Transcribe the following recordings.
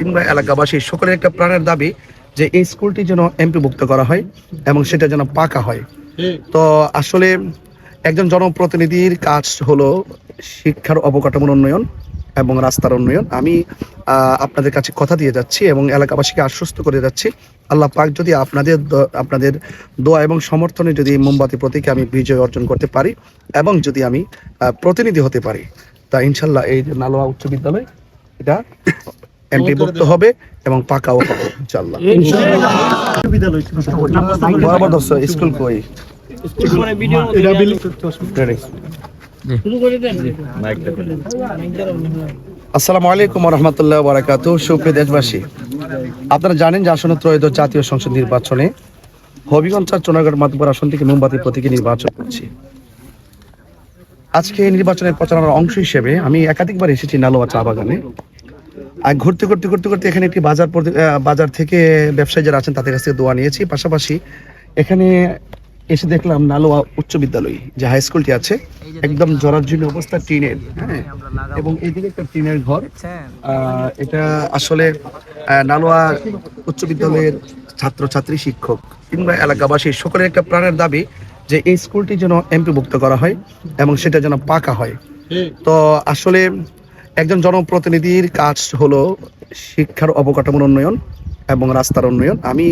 কিংবা এলাকাবাসী সকলের একটা প্রাণের দাবি যে এই স্কুলটি যেন এমপিভুক্ত করা হয় এবং সেটা যেন পাকা হয়। তো আসলে একজন জনপ্রতিনিধির কাজ হলো শিক্ষার অবকাঠামোর উন্নয়ন এবং রাস্তার উন্নয়ন। আমি আপনাদের কাছে কথা দিয়ে যাচ্ছি এবং এলাকাবাসীকে আশ্বস্ত করে যাচ্ছি। আল্লাহ পাক যদি আপনাদের আপনাদের দোয়া এবং সমর্থনে যদি মোমবাতি প্রতীকে আমি বিজয় অর্জন করতে পারি এবং যদি আমি প্রতিনিধি হতে পারি তা ইনশাল্লাহ এই যে নালোয়া উচ্চ বিদ্যালয় এটা এমপি ভুক্ত হবে এবং পাকাও হবে ইনশাল্লাহ বরাবর দোস্ত স্কুল কই? আসসালামু আলাইকুম রহমতুল্লাহ বারাকাত সুপ্রিয় দেশবাসী। আপনারা জানেন যে আসন্ন ত্রয়োদশ জাতীয় সংসদ নির্বাচনে হবিগঞ্জ আর চুনাগড় মাতবর আসন থেকে মোমবাতি প্রতীকে নির্বাচন করছি। আজকে এই নির্বাচনের প্রচারণার অংশ হিসেবে আমি একাধিকবার এসেছি নালোয়া চা বাগানে। আর ঘুরতে ঘুরতে ঘুরতে ঘুরতে এখানে একটি বাজার বাজার থেকে ব্যবসায়ী যারা আছেন তাদের কাছ থেকে দোয়া নিয়েছি। পাশাপাশি এখানে এসে দেখলাম নালোয়া উচ্চ বিদ্যালয় যে হাই স্কুলটি আছে একদম জরাজীর্ণ অবস্থা টিনের হ্যাঁ? এবং এইদিকে একটা টিনের ঘর। এটা আসলে নালোয়া উচ্চ বিদ্যালয়ের ছাত্রছাত্রী শিক্ষক কিংবা এলাকাবাসী সকলের একটা প্রাণের দাবি যে এই স্কুলটি যেন এমপিভুক্ত করা হয় এবং সেটা যেন পাকা হয়। তো আসলে একজন জনপ্রতিনিধির কাজ হলো শিক্ষার অবকাঠামোর উন্নয়ন এবং রাস্তার উন্নয়ন। আমি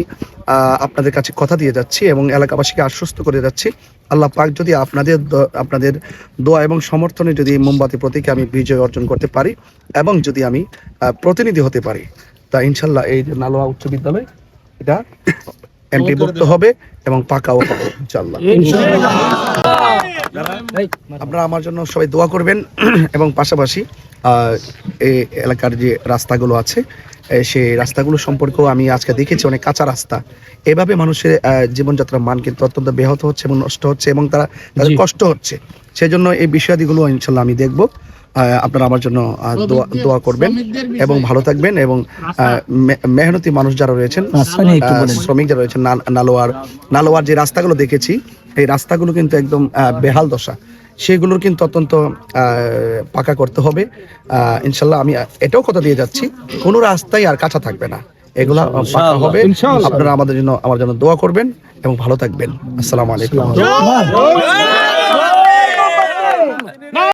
আপনাদের কাছে কথা দিয়ে যাচ্ছি এবং এলাকাবাসীকে আশ্বস্ত করে যাচ্ছি। আল্লাহ পাক যদি আপনাদের আপনাদের দোয়া এবং সমর্থনে যদি মোমবাতি প্রতীকে আমি বিজয় অর্জন করতে পারি এবং যদি আমি প্রতিনিধি হতে পারি তা ইনশাল্লাহ এই যে নালোয়া উচ্চ বিদ্যালয় এটা এমপি ভুক্ত হবে এবং পাকাও হবে ইনশাল্লাহ। আপনারা আমার জন্য সবাই দোয়া করবেন এবং পাশাপাশি এলাকার যে রাস্তাগুলো আছে সেই রাস্তাগুলো সম্পর্কেও আমি আজকে দেখেছি অনেক কাঁচা রাস্তা। এভাবে মানুষের জীবনযাত্রার মান কিন্তু অত্যন্ত ব্যাহত হচ্ছে এবং নষ্ট হচ্ছে এবং তারা তাদের কষ্ট হচ্ছে। সেই জন্য এই বিষয়াদিগুলো ইনশাল্লাহ আমি দেখব। আহ, আপনারা আমার জন্য দোয়া দোয়া করবেন এবং ভালো থাকবেন এবং আহ, মেহনতি মানুষ যারা রয়েছেন শ্রমিক যারা রয়েছেন নালোয়ার নালোয়ার যে রাস্তাগুলো দেখেছি এই রাস্তাগুলো কিন্তু একদম আহ, বেহাল দশা। সেগুলোর কিন্তু অত্যন্ত পাকা করতে হবে। ইনশাল্লাহ আমি এটাও কথা দিয়ে যাচ্ছি। কোনো রাস্তায় আর কাঁচা থাকবে না। এগুলো পাকা হবে। আপনারা আমাদের জন্য আমার জন্য দোয়া করবেন এবং ভালো থাকবেন। আসসালামু আলাইকুম।